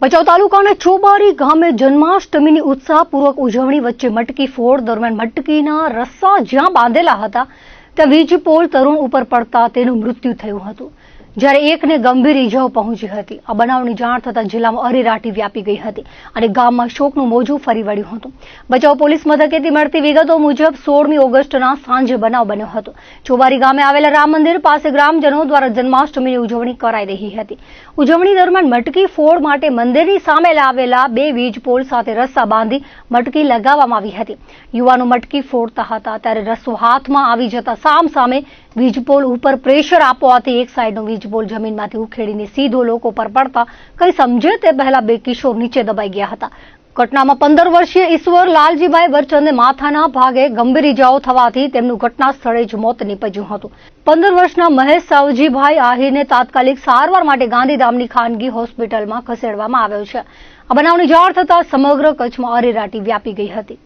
ભચાઉ તાલુકાના ચોબારી ગામે જન્માષ્ટમીની ઉત્સાહપૂર્વક ઉજવણી વચ્ચે મટકી ફોડ દરમિયાન મટકીના રસ્સા જ્યાં બાંધેલા હતા, ત્યાં વીજ પોલ તરુણ ઉપર પડતા તેનું મૃત્યુ થયું હતું. જ્યારે એકને ગંભીર ઇજાઓ પહોંચી હતી. આ બનાવની જાણ થતાં જિલ્લામાં અરેરાટી વ્યાપી ગઈ હતી અને ગામમાં શોકનું મોજું ફરી વળ્યું હતું. બચાવ પોલીસ મથકેથી મળતી વિગતો મુજબ સોળમી ઓગસ્ટના સાંજે બનાવ બન્યો હતો. ચોબારી ગામે આવેલા રામ મંદિર પાસે ગ્રામજનો દ્વારા જન્માષ્ટમીની ઉજવણી કરાઈ રહી હતી. ઉજવણી દરમિયાન મટકી ફોડ માટે મંદિરની સામે લાવેલા બે વીજ પોલ સાથે રસ્સા બાંધી મટકી લગાવવામાં આવી હતી. યુવાનો મટકી ફોડતા હતા ત્યારે રસ્સો હાથમાં આવી જતા સામ સામે વીજપોલ ઉપર પ્રેશર આપવાથી એક સાઈડનો વીજપોલ જમીનમાંથી ઉખેડીને સીધો લોકો પર પડતા કંઈ સમજે તે પહેલા બે કિશોર નીચે દબાઈ ગયા હતા. ઘટનામાં પંદર વર્ષીય ઈશ્વર લાલજીભાઈ વરચંદને માથાના ભાગે ગંભીર ઇજાઓ થવાથી તેમનું ઘટના સ્થળે જ મોત નીપજ્યું હતું. પંદર વર્ષના મહેશ સાવજીભાઈ આહિરને તાત્કાલિક સારવાર માટે ગાંધીધામની ખાનગી હોસ્પિટલમાં ખસેડવામાં આવ્યો છે. આ બનાવની જાણ થતાં સમગ્ર કચ્છમાં અરેરાટી વ્યાપી ગઈ હતી.